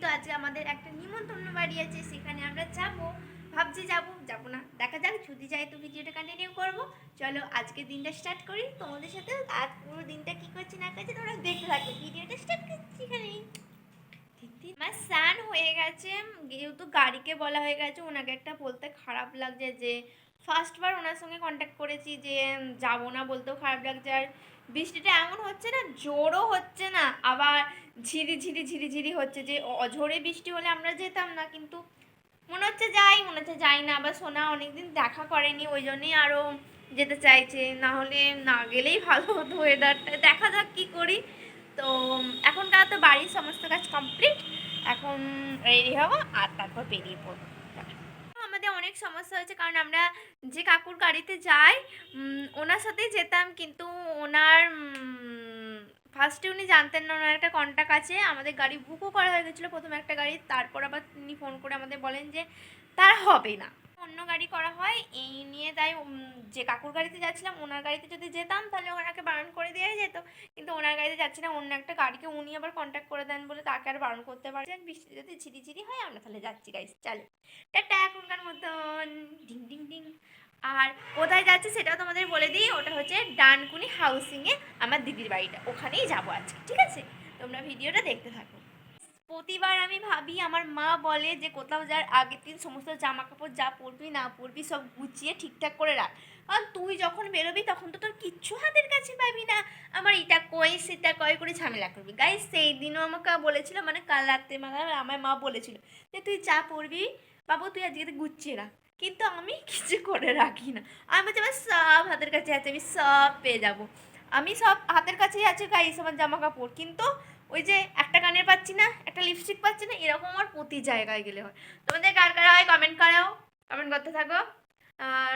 তো আজকে আমাদের একটা নিমন্ত্রণ বাড়ি আছে, সেখানে আমরা যাব। ভাবছি যাব যাব না, দেখা যাক, যদি যাই তো ভিডিওটা কন্টিনিউ করব। চলো আজকে দিনটা স্টার্ট করি। তোমাদের সাথে আজ পুরো দিনটা কি করছি না করছি তোমরা দেখতে থাকবে ভিডিওটা স্টার্ট করছি এখানেই। আমার স্নান হয়ে গেছে। যেহেতু গাড়িকে বলা হয়ে গেছে, ওনাকে একটা বলতে খারাপ লাগছে যে ফার্স্টবার ওনার সঙ্গে কন্ট্যাক্ট করেছি যে যাব না বলতেও খারাপ লাগছে। আর বৃষ্টিটা এমন হচ্ছে না, জোরও হচ্ছে না। আবার ঝিরি ঝিরি ঝিরি ঝিরি হচ্ছে যে অঝোরে বৃষ্টি হলে আমরা যেতাম না, কিন্তু মনে হচ্ছে যাই, মনে হচ্ছে যাই না। আবার সোনা অনেকদিন দেখা করেনি, ওই জন্যই আরও যেতে চাইছে। না হলে না গেলেই ভালো হতো ওয়েদারটা দেখা যাক কী করি। তো এখনকার তো বাড়ির সমস্ত কাজ কমপ্লিট এখন রেডি হব আর তারপর বেরিয়ে পড়ব। আমাদের অনেক সমস্যা হয়েছে। কারণ আমরা যে কাকুর গাড়িতে যাই ওনার সাথেই যেতাম। কিন্তু ওনার ফার্স্টে উনি জানতেন না, ওনার একটা কন্ট্যাক্ট আছে। আমাদের গাড়ি বুকও করা হয়ে গেছিল প্রথমে একটা গাড়ি। তারপর আবার তিনি ফোন করে আমাদের বলেন যে, তার হবে না। অন্য গাড়ি করা হয়, এই নিয়ে তাই যে কাকুর গাড়িতে যাচ্ছিলাম, ওনার গাড়িতে যদি যেতাম, তাহলে ওনাকে বারণ করে দেওয়াই যেত। কিন্তু ওনার গাড়িতে যাচ্ছি না, অন্য একটা গাড়িকে উনি আবার কন্ট্যাক্ট করে দেন বলে তাকে আর বারণ করতে পারছেন বৃষ্টি যদি ঝিরি ঝিরি হয়, আমরা তাহলে যাচ্ছি গাইস চলো। টাটা, এখনকার মতন। Ding ding ding. আর কোথায় যাচ্ছে সেটাও তোমাদের বলে দিই, ওটা হচ্ছে ডানকুনি হাউসিংয়ে আমার দিদির বাড়িটা। ওখানেই যাব আজকে, ঠিক আছে? তোমরা ভিডিওটা দেখতে থাকো। প্রতিবার আমি ভাবি, আমার মা বলে যে, কোথাও যার আগের দিন সমস্ত জামা কাপড় যা পরবি, না পরবি, সব গুছিয়ে ঠিকঠাক করে রাখ। কারণ তুই যখন বেরোবি, তখন তো তোর কিচ্ছু হাতের কাছে পাবি না। আমার এটা কই, সেটা কয় করে ঝামেলা করবি। গাই সেই দিনও আমাকে বলেছিল মানে কাল রাত্রে মানে আমার মা বলেছিল যে, তুই যা পরবি বাবু, তুই আজকে গুছিয়ে রাখ। কিন্তু আমি কিছু করে রাখি না। আমি বলছি, আমার সব হাতের কাছে আছে, আমি সব পেয়ে যাব। আমি সব হাতের কাছেই আছে গাইস আমার জামা কাপড় কিন্তু ওই যে একটা কানের পাচ্ছি না, একটা লিপস্টিক পাচ্ছি না, এরকম আমার প্রতি জায়গায় গেলে হয়। তোমাদের কার কার হয় কমেন্ট করাও কমেন্ট করতে থাকো। আর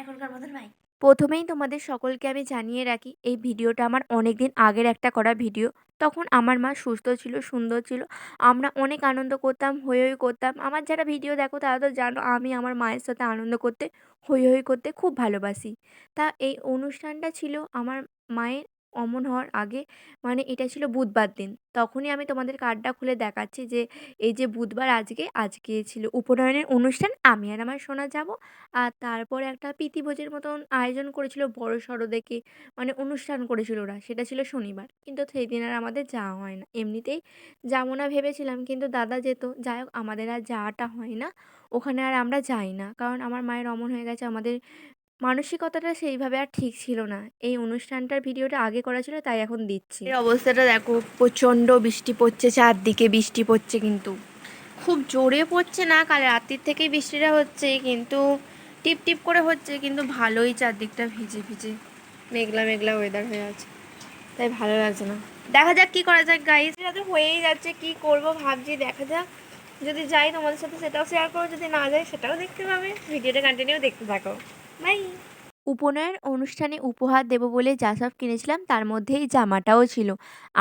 এখনকার মতন ভাই প্রথমেই তোমাদের সকলকে আমি জানিয়ে রাখি, এই ভিডিওটা আমার অনেক দিন আগের একটা করা ভিডিও। তখন আমার মা সুস্থ ছিল, সুন্দর ছিল। আমরা অনেক আনন্দ করতাম হই হই করতাম। আমার যারা ভিডিও দেখো, তারা তো জানো আমি আমার মায়ের সাথে আনন্দ করতে হই হই করতে খুব ভালোবাসি। তা এই অনুষ্ঠানটা ছিল আমার মায়ের অমন হওয়ার আগে মানে এটা ছিল বুধবার দিন। তখনই আমি তোমাদের কার্ডটা খুলে দেখাচ্ছি যে, এই যে বুধবার আজকে আজকে ছিল উপনয়নের অনুষ্ঠান, আমি আর আমার শোনা যাব। আর তারপরে একটা প্রীতিভোজের মতন আয়োজন করেছিল, বড় সড়ো দেখে মানে অনুষ্ঠান করেছিল ওরা, সেটা ছিল শনিবার। কিন্তু সেই দিন আর আমাদের যাওয়া হয় না। এমনিতেই যাব না ভেবেছিলাম, কিন্তু দাদা যেত, যাই হোক, আমাদের আর যাওয়াটা হয় না। ওখানে আর আমরা যাই না, কারণ আমার মায়ের অমন হয়ে গেছে, আমাদের মানসিকতাটা সেইভাবে আর ঠিক ছিল না। এই অনুষ্ঠানটার ভিডিওটা আগে করা ছিল, তাই এখন দিচ্ছি। অবস্থাটা দেখো, প্রচণ্ড বৃষ্টি পড়ছে চারদিকে, বৃষ্টি পড়ছে কিন্তু। খুব জোরে পড়ছে না, কাল রাত্রির থেকেই বৃষ্টিটা হচ্ছে, কিন্তু টিপ টিপ করে হচ্ছে, কিন্তু ভালোই চারদিকটা ভিজে ভিজে, মেঘলা মেঘলা ওয়েদার হয়ে আছে। তাই ভালো লাগছে না। দেখা যাক কি করা যাক গাইজ যাতে হয়েই যাচ্ছে, কি করব ভাবছি, দেখা যাক। যদি যাই তোমাদের সাথে, সেটাও শেয়ার করো, যদি না যাই, সেটাও দেখতে পাবে। ভিডিওটা কন্টিনিউ দেখতে থাকো। বাই। উপনয়ন অনুষ্ঠানে উপহার দেবো বলে যা সব কিনেছিলাম তার মধ্যে এই জামাটাও ছিল।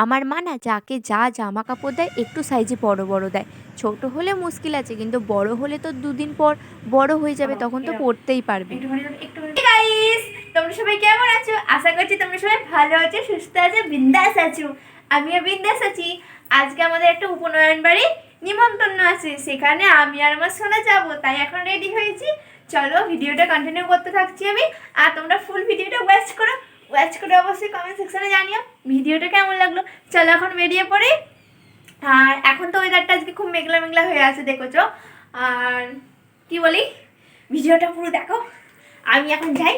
আমার মা না যাকে যা জামা কাপড় দেয় একটু সাইজে বড় বড় দেয়। ছোট হলে মুশকিল আছে কিন্তু বড় হলে তো দুদিন পর বড় হয়ে যাবে তখন তো পড়তেই পারবে। তোমরা সবাই কেমন আছো? আশা করছি তোমরা সবাই ভালো আছো সুস্থ আছো বিন্দাস আছো। আমিও বিন্দাস আছি। আজকে আমাদের একটা উপনয়ন বাড়ি নিমন্ত্রণ আছে, সেখানে আমি আর আমার সোনা যাব, তাই এখন রেডি হয়েছি। চলো ভিডিওটা কন্টিনিউ করতে থাকছি আমি। আর তোমরা ফুল ভিডিওটা ওয়াচ করো। ওয়াচ করে অবশ্যই কমেন্ট সেকশনে জানিও ভিডিওটা কেমন লাগল। চলো এখন বেরিয়ে পড়ি। আর এখন তো ওয়েদারটা আজকে খুব মেঘলা মেঘলা হয়ে আছে, দেখেছ? আর কি বলি? ভিডিওটা পুরো দেখো। আমি এখন যাই।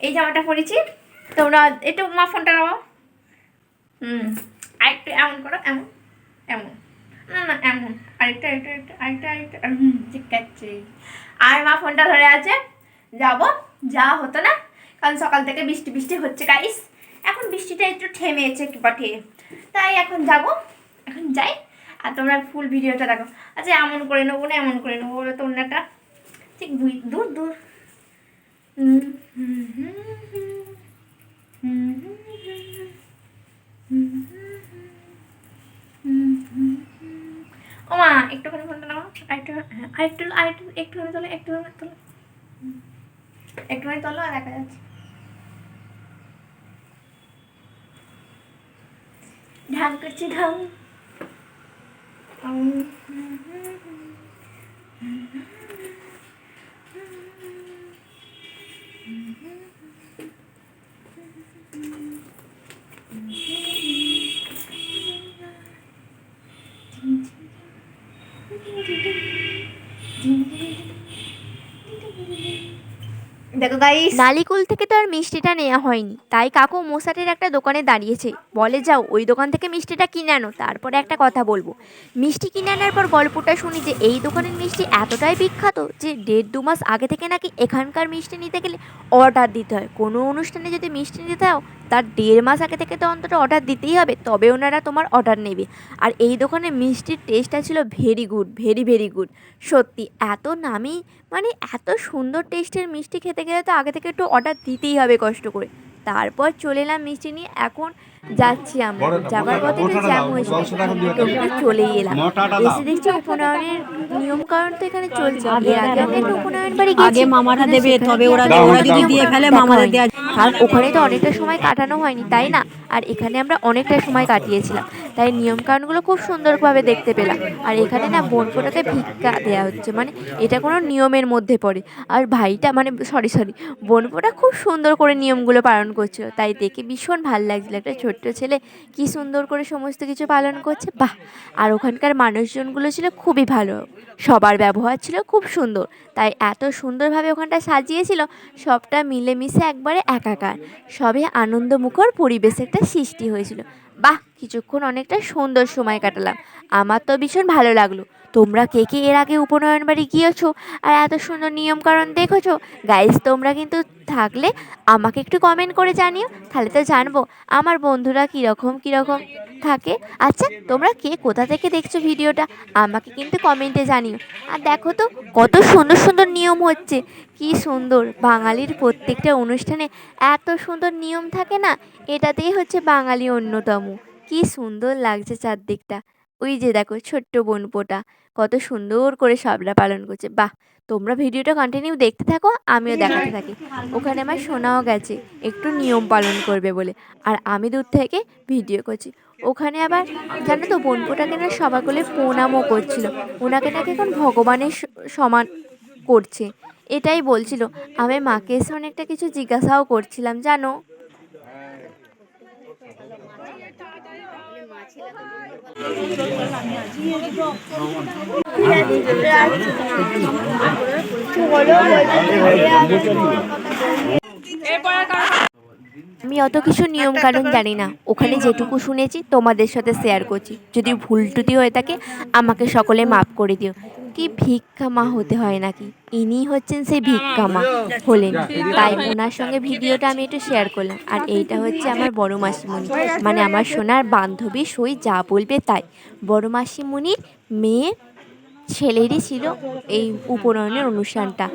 এই জামাটা পরেছি। তোমরা একটু মা ফোনটা নাও হুম আর একটু এমন করো, এমন এমন। না না এমন আরেকটা আরেকটা আরেকটা আরেকটা আরেকটা চিকাচ্ছি আর মা ফোনটা ধরে আছে যাব যা হতো না কারণ সকাল থেকে বৃষ্টি বৃষ্টি হচ্ছে গাইস এখন বৃষ্টিটা একটু থেমেছে বটে তাই এখন যাব এখন যাই আর তোমরা ফুল ভিডিওটা দেখো আচ্ছা এমন করে নেব না এমন করে নেব বলে তোমরাটা ঠিক দূর দূর হুম হুম হুম হুম হুম হুম হুম হুম ও মা, একটুখানি ফোনটা নাও আরেকটু হ্যাঁ আরেকটু আরেকটু, একটুখানি তোলো একটুখানি তোলো। একটুখানি তোলো আর দেখা যাচ্ছে। ঢাক করছি ঢাং দেখো গাইস নালিকুল থেকে তো আর মিষ্টিটা নেওয়া হয়নি। তাই কাকু মোসাটের একটা দোকানে দাঁড়িয়েছে। বলে, যাও, ওই দোকান থেকে মিষ্টিটা কিনে আনো, তারপরে একটা কথা বলব। মিষ্টি কিনে আনার পর গল্পটা শুনি যে, এই দোকানের মিষ্টি এতটাই বিখ্যাত যে, দেড় দু মাস আগে থেকে নাকি এখানকার মিষ্টি নিতে গেলে অর্ডার দিতে হয়। কোনো অনুষ্ঠানে যদি মিষ্টি নিতে দাও তার দেড় মাস আগে থেকে তো অন্তত অর্ডার দিতেই হবে তবে ওনারা তোমার অর্ডার নেবে। আর এই দোকানে মিষ্টির টেস্টটা ছিল very good very very good সত্যি এত নামি মানে এত সুন্দর টেস্টের মিষ্টি খেতে গেলে তো আগে থেকে একটু অর্ডার দিতেই হবে কষ্ট করে। তারপর চলে এলাম মিষ্টি নিয়ে এখন যাচ্ছি আমরা। যাবার পথে তো জ্যাম হয়েছিল টোটোতে চলেই এলাম। এসে দেখছি উপনয়নের নিয়ম কারণ তো এখানে চলছে। এর আগে আমরা একটা উপনয়ন বাড়ি গেছি। আগে মামারা দেবে তবে ওরা ওরা যদি দিয়ে ফেলে দেখা। মামাদের দেওয়া কারণ ওখানে তো অনেকটা সময় কাটানো হয়নি, তাই না? আর এখানে আমরা অনেকটা সময় কাটিয়েছিলাম। তাই নিয়ম কানুনগুলো খুব সুন্দরভাবে দেখতে পেলাম। আর এখানে না বোনপোটাকে ভিক্ষা দেওয়া হচ্ছে মানে এটা কোনো নিয়মের মধ্যে পড়ে। আর ভাইটা মানে সরি সরি বোনপোটা খুব সুন্দর করে নিয়মগুলো পালন করছিল তাই দেখে ভীষণ ভালো লাগছিল। একটা ছোট্ট ছেলে কি সুন্দর করে সমস্ত কিছু পালন করছে, বাহ! আর ওখানকার মানুষজনগুলো ছিল খুবই ভালো। সবার ব্যবহার ছিল খুব সুন্দর। তাই এত সুন্দরভাবে ওখানটা সাজিয়েছিল, সবটা মিলেমিশে একবারে একাকার। সবে আনন্দমুখর পরিবেশ একটা সৃষ্টি হয়েছিল। বাহ, কিছুক্ষণ অনেকটা সুন্দর সময় কাটালাম। আমার তো ভীষণ ভালো লাগল। তোমরা কে কে এর আগে উপনয়ন বাড়ি গিয়েছো? আর এত সুন্দর নিয়মকানুন দেখেছ? গাইজ তোমরা কিন্তু থাকলে আমাকে একটু কমেন্ট করে জানিও। তাহলে তো জানব আমার বন্ধুরা কীরকম কীরকম থাকে। আচ্ছা তোমরা কে, কোথা থেকে দেখছ ভিডিওটা? আমাকে কিন্তু কমেন্টে জানিও। আর দেখো তো, কত সুন্দর সুন্দর নিয়ম হচ্ছে। কি সুন্দর, বাঙালির প্রত্যেকটা অনুষ্ঠানে এত সুন্দর নিয়ম থাকে না? এটাতেই হচ্ছে বাঙালি অন্যতম। কি সুন্দর লাগছে চারদিকটা। ওই যে দেখো ছোট্ট বোনপোটা কত সুন্দর করে সবরা পালন করছে। বাহ! তোমরা ভিডিওটা কন্টিনিউ দেখতে থাকো আমিও দেখাতে থাকি। ওখানে আমার শোনাও গেছে একটু নিয়ম পালন করবে বলে। আর আমি দূর থেকে ভিডিও করছি। ওখানে আবার জানো তো বোনপোটাকে না সবাইগুলো প্রণামও করছিল। ওনাকে নাকি এখন ভগবানের সমান করছে। এটাই বলছিল। আমি মাকে এসে অনেকটা কিছু জিজ্ঞাসাও করছিলাম জানো? আমি অত কিছু নিয়ম কানুন জানি না। ওখানে যেটুকু শুনেছি, তোমাদের সাথে শেয়ার করছি। যদি ভুল টুটি হয়ে থাকে, আমাকে সকলে মাফ করে দিও। কি ভিক্ষা মা হতে হয় নাকি? ইনি হচ্ছেন সেই ভিক্ষা মা হলেন তাই ওনার সঙ্গে ভিডিওটা আমি একটু শেয়ার করলাম। আর এইটা হচ্ছে আমার বড় মাসিমণি। মানে আমার সোনার বান্ধবী সই যা বলবে তাই। বড় মাসিমণির মেয়ে ছেলেরই ছিল এই উপনয়নের অনুষ্ঠানটা।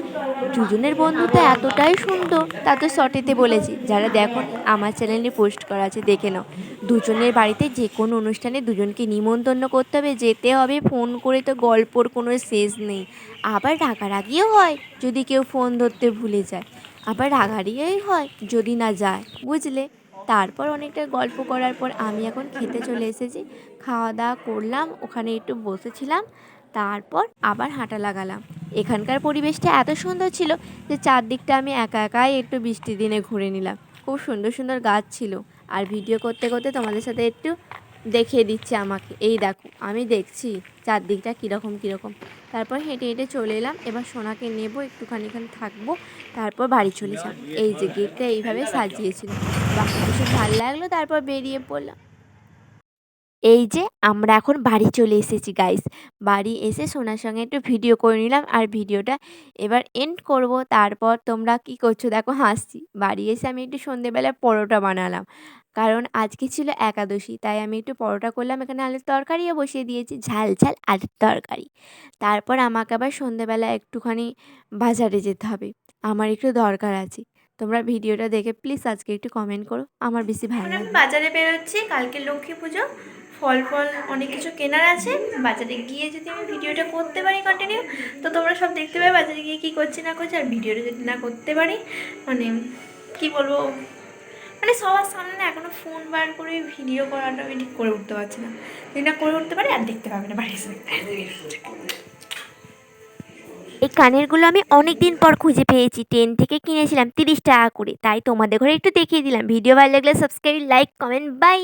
দুজনের বন্ধুত্ব এতটাই সুন্দর, তা তো শর্টেতে বলেছি। যারা দেখো, আমার চ্যানেলে পোস্ট করা আছে, দেখে নাও। দুজনের বাড়িতে যে কোনো অনুষ্ঠানে দুজনকে নিমন্ত্রণ করতে হবে, যেতে হবে, ফোন করে তো গল্পর কোনো শেষ নেই। আবার রাগারাগিও হয়, যদি কেউ ফোন ধরতে ভুলে যায়। আবার রাগারাগিই হয়, যদি না যায়, বুঝলে? তারপর অনেকটা গল্প করার পর আমি এখন খেতে চলে এসেছি। খাওয়া দাওয়া করলাম, ওখানে একটু বসেছিলাম। তারপর আবার হাঁটা লাগালাম। এখানকার পরিবেশটা এত সুন্দর ছিল যে চারদিকটা আমি একা একাই একটু বৃষ্টির দিনে ঘুরে নিলাম। খুব সুন্দর সুন্দর গাছ ছিল। আর ভিডিও করতে করতে তোমাদের সাথে একটু দেখিয়ে দিচ্ছে আমাকে। এই দেখো, আমি দেখছি চারদিকটা কীরকম কীরকম। তারপর হেঁটে হেঁটে চলে এলাম। এবার সোনাকে নেব, একটুখানি এখানে থাকব। তারপর বাড়ি চলে যাব। এই যে গেটটা এইভাবে সাজিয়েছিল। বাহ ভীষণ ভালো লাগল। তারপর বেরিয়ে পড়লাম। এই যে আমরা এখন বাড়ি চলে এসেছি গাইস বাড়ি এসে সোনার সঙ্গে একটু ভিডিও করে নিলাম আর ভিডিওটা এবার এন্ড করব। তারপর তোমরা কি করছ? দেখো হাসছি। বাড়ি এসে আমি একটু সন্ধেবেলা পরোটা বানালাম। কারণ আজকে ছিল একাদশী তাই আমি একটু পরোটা করলাম। এখানে আলুর তরকারিও বসিয়ে দিয়েছি ঝাল ঝাল আলুর তরকারি। তারপর আমাকে আবার সন্ধেবেলা একটুখানি বাজারে যেতে হবে। আমার একটু দরকার আছে। তোমরা ভিডিওটা দেখে প্লিজ আজকে একটু কমেন্ট করো। আমার বেশি ভালো বাজারে বেরোচ্ছি। কালকে লক্ষ্মী পুজো। ফল ফল অনেক কিছু কেনার আছে। বাজারে গিয়ে যদি আমি ভিডিওটা করতে পারি কন্টিনিউ তো তোমরা সব দেখতে পাবে বাজারে গিয়ে কী করছি না করছি আর ভিডিওটা যদি না করতে পারি মানে কি বলব মানে সবার সামনে না এখনও ফোন বার করে ভিডিও করাটা আমি ঠিক করে উঠতে পারছি না। যদি না করে উঠতে পারি আর দেখতে পাবে না বাড়ি এই কানেরগুলো আমি অনেক দিন পর খুঁজে পেয়েছি টেন থেকে কিনেছিলাম তিরিশ টাকা করে। তাই তোমাদের ঘরে একটু দেখিয়ে দিলাম। ভিডিও ভালো লাগলে সাবস্ক্রাইব লাইক কমেন্ট বাই